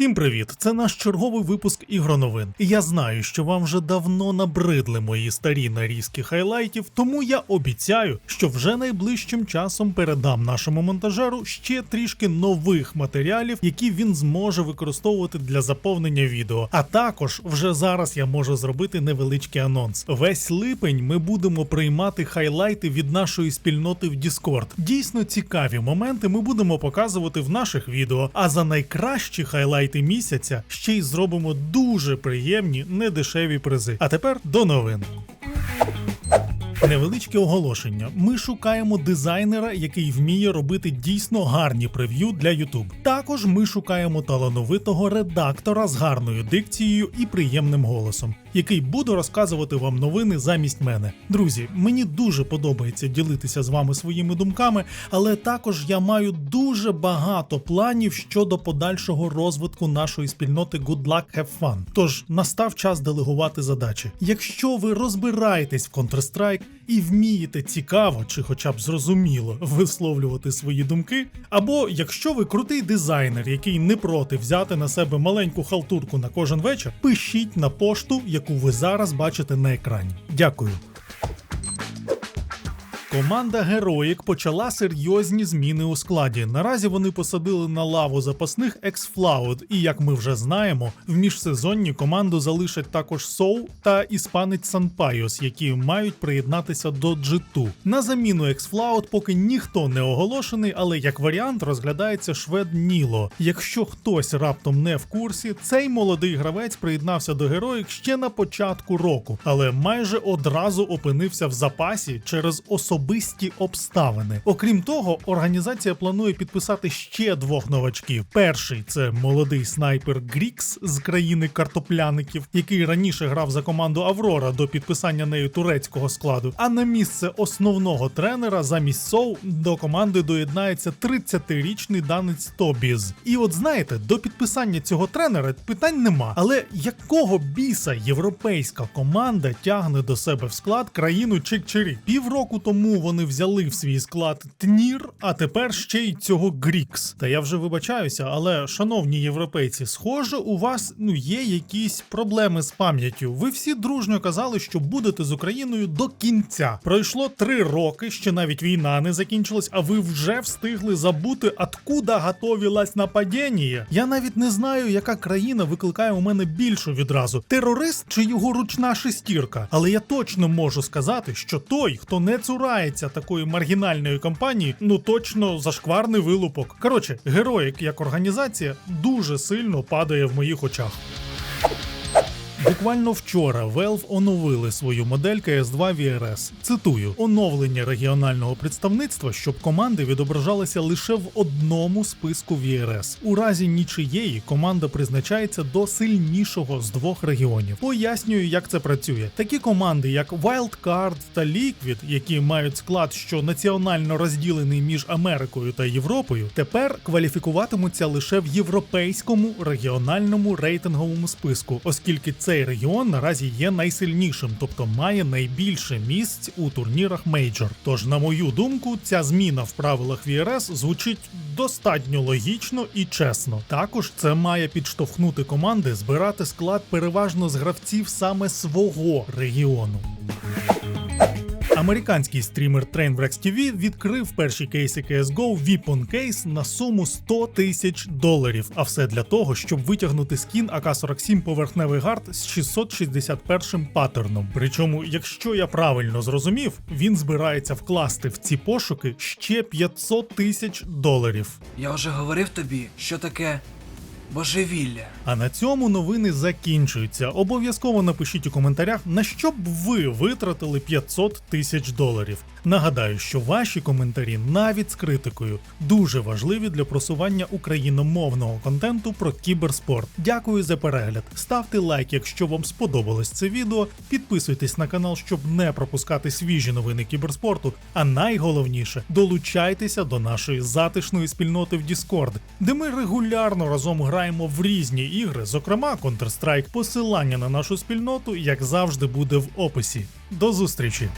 Всім привіт! Це наш черговий випуск ігроновин. Я знаю, що вам вже давно набридли мої старі нарізки хайлайтів, тому я обіцяю, що вже найближчим часом передам нашому монтажеру ще трішки нових матеріалів, які він зможе використовувати для заповнення відео. А також вже зараз я можу зробити невеличкий анонс. Весь липень ми будемо приймати хайлайти від нашої спільноти в Discord. Дійсно цікаві моменти ми будемо показувати в наших відео. А за найкращі хайлайти місяця ще й зробимо дуже приємні недешеві призи. А тепер до новин. Невеличке оголошення. Ми шукаємо дизайнера, який вміє робити дійсно гарні прев'ю для YouTube. Також ми шукаємо талановитого редактора з гарною дикцією і приємним голосом, який буде розказувати вам новини замість мене. Друзі, мені дуже подобається ділитися з вами своїми думками, але також я маю дуже багато планів щодо подальшого розвитку нашої спільноти Good Luck Have Fun. Тож настав час делегувати задачі. Якщо ви розбираєтесь в Counter-Strike і вмієте цікаво чи хоча б зрозуміло висловлювати свої думки, або якщо ви крутий дизайнер, який не проти взяти на себе маленьку халтурку на кожен вечір, пишіть на пошту, яку ви зараз бачите на екрані. Дякую. Команда Героїк почала серйозні зміни у складі. Наразі вони посадили на лаву запасних Ексфлауд, і як ми вже знаємо, в міжсезонні команду залишать також Соу та іспанець Санпайос, які мають приєднатися до G2. На заміну Ексфлауд поки ніхто не оголошений, але як варіант розглядається швед Ніло. Якщо хтось раптом не в курсі, цей молодий гравець приєднався до Героїк ще на початку року, але майже одразу опинився в запасі через особисті обставини. Окрім того, організація планує підписати ще двох новачків. Перший це молодий снайпер Грікс з країни картопляників, який раніше грав за команду Аврора до підписання нею турецького складу. А на місце основного тренера замість Соу до команди доєднається 30-річний данець Тобіз. І от знаєте, до підписання цього тренера питань нема. Але якого біса європейська команда тягне до себе в склад країну Чик-Чирі? Півроку тому вони взяли в свій склад Тнір, а тепер ще й цього Грікс. Та я вже вибачаюся, але шановні європейці, схоже, у вас ну є якісь проблеми з пам'яттю. Ви всі дружньо казали, що будете з Україною до кінця. Пройшло три роки, ще навіть війна не закінчилась, а ви вже встигли забути, откуда готовилась нападіння. Я навіть не знаю, яка країна викликає у мене більшу відразу: терорист чи його ручна шестірка. Але я точно можу сказати, що той, хто не цурається такої маргінальної компанії, ну точно зашкварний вилупок. Коротше, героїк як організація дуже сильно падає в моїх очах. Буквально вчора Valve оновили свою модель CS2 VRS. Цитую: оновлення регіонального представництва, щоб команди відображалися лише в одному списку VRS. У разі нічиєї команда призначається до сильнішого з двох регіонів. Пояснюю, як це працює. Такі команди, як Wildcard та Liquid, які мають склад, що національно розділений між Америкою та Європою, тепер кваліфікуватимуться лише в європейському регіональному рейтинговому списку, оскільки цей регіон наразі є найсильнішим, тобто має найбільше місць у турнірах мейджор. Тож, на мою думку, ця зміна в правилах VRS звучить достатньо логічно і чесно. Також це має підштовхнути команди збирати склад переважно з гравців саме свого регіону. Американський стрімер Trainwrecks TV відкрив перші кейси CSGO Weapon Case на суму 100 тисяч доларів. А все для того, щоб витягнути скін АК-47 поверхневий гард з 661 паттерном. Причому, якщо я правильно зрозумів, він збирається вкласти в ці пошуки ще 500 тисяч доларів. Я вже говорив тобі, що таке божевілля. А на цьому новини закінчуються. Обов'язково напишіть у коментарях, на що б ви витратили 500 тисяч доларів. Нагадаю, що ваші коментарі, навіть з критикою, дуже важливі для просування україномовного контенту про кіберспорт. Дякую за перегляд. Ставте лайк, якщо вам сподобалось це відео. Підписуйтесь на канал, щоб не пропускати свіжі новини кіберспорту. А найголовніше долучайтеся до нашої затишної спільноти в Discord, де ми регулярно разом граємо в різні ігри, зокрема Counter-Strike. Посилання на нашу спільноту, як завжди, буде в описі. До зустрічі!